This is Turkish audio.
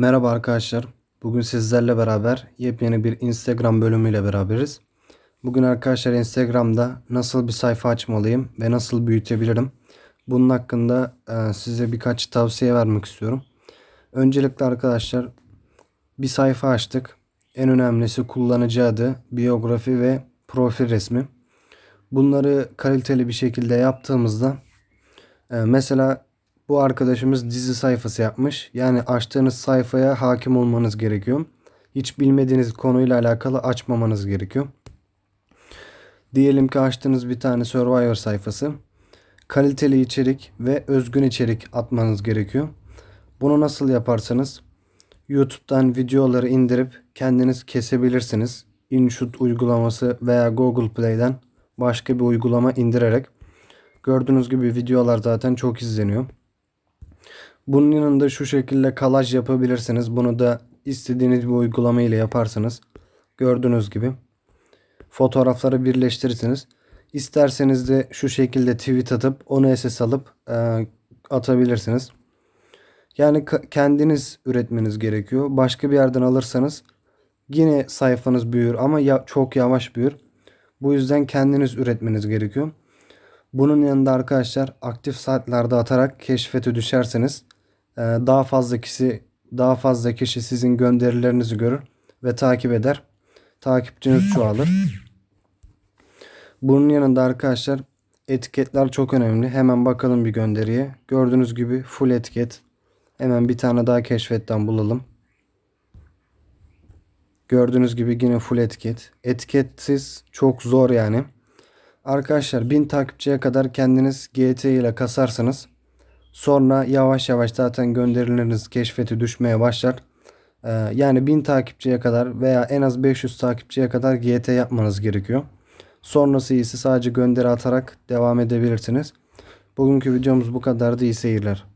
Merhaba arkadaşlar. Bugün sizlerle beraber yepyeni bir Instagram bölümüyle beraberiz. Bugün arkadaşlar Instagram'da nasıl bir sayfa açmalıyım ve nasıl büyütebilirim? Bunun hakkında e, size birkaç tavsiye vermek istiyorum. Öncelikle arkadaşlar bir sayfa açtık. En önemlisi kullanıcı adı, biyografi ve profil resmi. Bunları kaliteli bir şekilde yaptığımızda e, mesela bu arkadaşımız dizi sayfası yapmış. Yani açtığınız sayfaya hakim olmanız gerekiyor. Hiç bilmediğiniz konuyla alakalı açmamanız gerekiyor. Diyelim ki açtığınız bir tane Survivor sayfası. Kaliteli içerik ve özgün içerik atmanız gerekiyor. Bunu nasıl yaparsanız YouTube'dan videoları indirip kendiniz kesebilirsiniz. InShoot uygulaması veya Google Play'den başka bir uygulama indirerek gördüğünüz gibi videolar zaten çok izleniyor. Bunun yanında şu şekilde kalaj yapabilirsiniz. Bunu da istediğiniz bir uygulama ile yaparsınız. Gördüğünüz gibi fotoğrafları birleştirirsiniz. İsterseniz de şu şekilde tweet atıp onu SS alıp e, atabilirsiniz. Yani kendiniz üretmeniz gerekiyor. Başka bir yerden alırsanız yine sayfanız büyür ama ya çok yavaş büyür. Bu yüzden kendiniz üretmeniz gerekiyor. Bunun yanında arkadaşlar aktif saatlerde atarak keşfete düşerseniz e, daha fazla kişi daha fazla kişi sizin gönderilerinizi görür ve takip eder. Takipçiniz çoğalır. Bunun yanında arkadaşlar etiketler çok önemli. Hemen bakalım bir gönderiye. Gördüğünüz gibi full etiket. Hemen bir tane daha keşfetten bulalım. Gördüğünüz gibi yine full etiket. Etiketsiz çok zor yani. Arkadaşlar 1000 takipçiye kadar kendiniz GT ile kasarsanız sonra yavaş yavaş zaten gönderileriniz keşfeti düşmeye başlar. Ee, yani 1000 takipçiye kadar veya en az 500 takipçiye kadar GT yapmanız gerekiyor. Sonrası ise sadece gönderi atarak devam edebilirsiniz. Bugünkü videomuz bu kadardı. İyi seyirler.